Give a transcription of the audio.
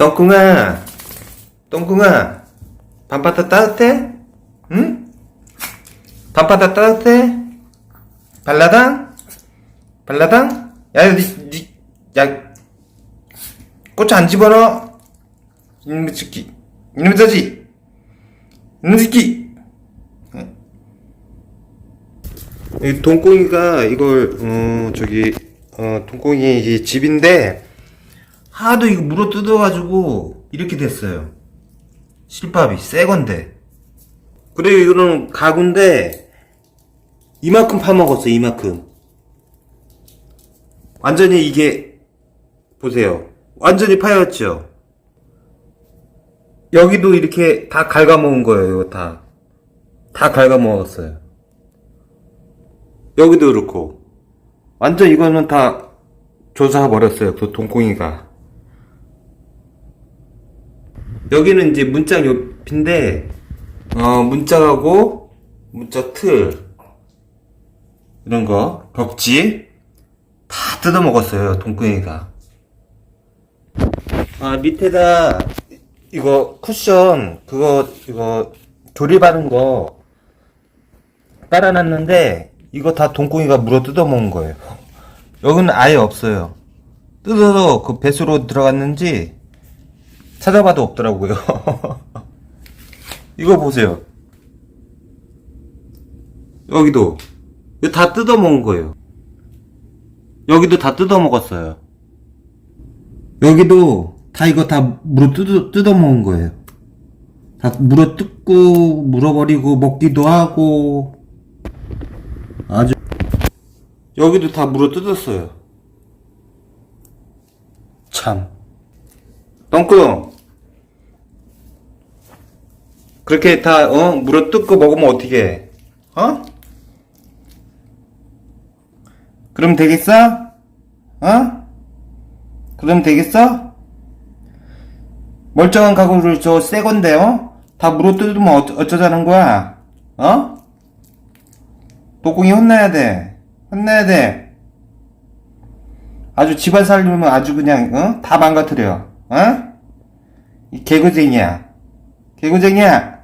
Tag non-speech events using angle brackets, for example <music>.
똥궁아, 똥궁아, 밤바다 따뜻해? 응? 밤바다 따뜻해? 발라당? 발라당? 야, 니, 니, 야, 꽃 안 집어넣어? 이놈의 새끼, 이놈의 자지, 이놈의 새끼. 이 동꽁이가 이걸 어 저기 어 동꽁이 이 집인데 하도 이거 물어 뜯어가지고 이렇게 됐어요. 실밥이 새 건데. 그리고 이거는 가구인데 이만큼 파먹었어 이만큼. 완전히 이게 보세요. 완전히 파였죠. 여기도 이렇게 다 갉아먹은 거예요. 이거 다. 다 갉아먹었어요. 여기도 그렇고 완전 이거는 다 조사해 버렸어요 그 동콩이가 여기는 이제 문짝 옆인데 어 문짝하고 문짝 틀 이런 거 벽지 다 뜯어 먹었어요 동콩이가 아 밑에다 이거 쿠션 그거 이거 조립하는 거 깔아놨는데 이거 다 동꽁이가 물어 뜯어먹은 거예요. <laughs> 여기는 아예 없어요. 뜯어서 그 배수로 들어갔는지 찾아봐도 없더라고요. <laughs> 이거 보세요. 여기도 다 뜯어먹은 거예요. 여기도 다 뜯어먹었어요. 여기도 다 이거 다 물어 뜯어, 뜯어먹은 거예요. 다 물어 뜯고 물어버리고 먹기도 하고 아주 여기도 다 물어 뜯었어요. 참. 똥꾸 그렇게 다, 어, 물어 뜯고 먹으면 어떻게 해? 어? 그럼 되겠어? 어? 그럼 되겠어? 멀쩡한 가구를 저 새 건데, 어? 다 물어 뜯으면 어쩌, 어쩌자는 거야? 어? 독공이 혼나야 돼. 혼나야 돼. 아주 집안 살림은 아주 그냥, 어? 다 망가뜨려. 어? 이 개구쟁이야. 개구쟁이야.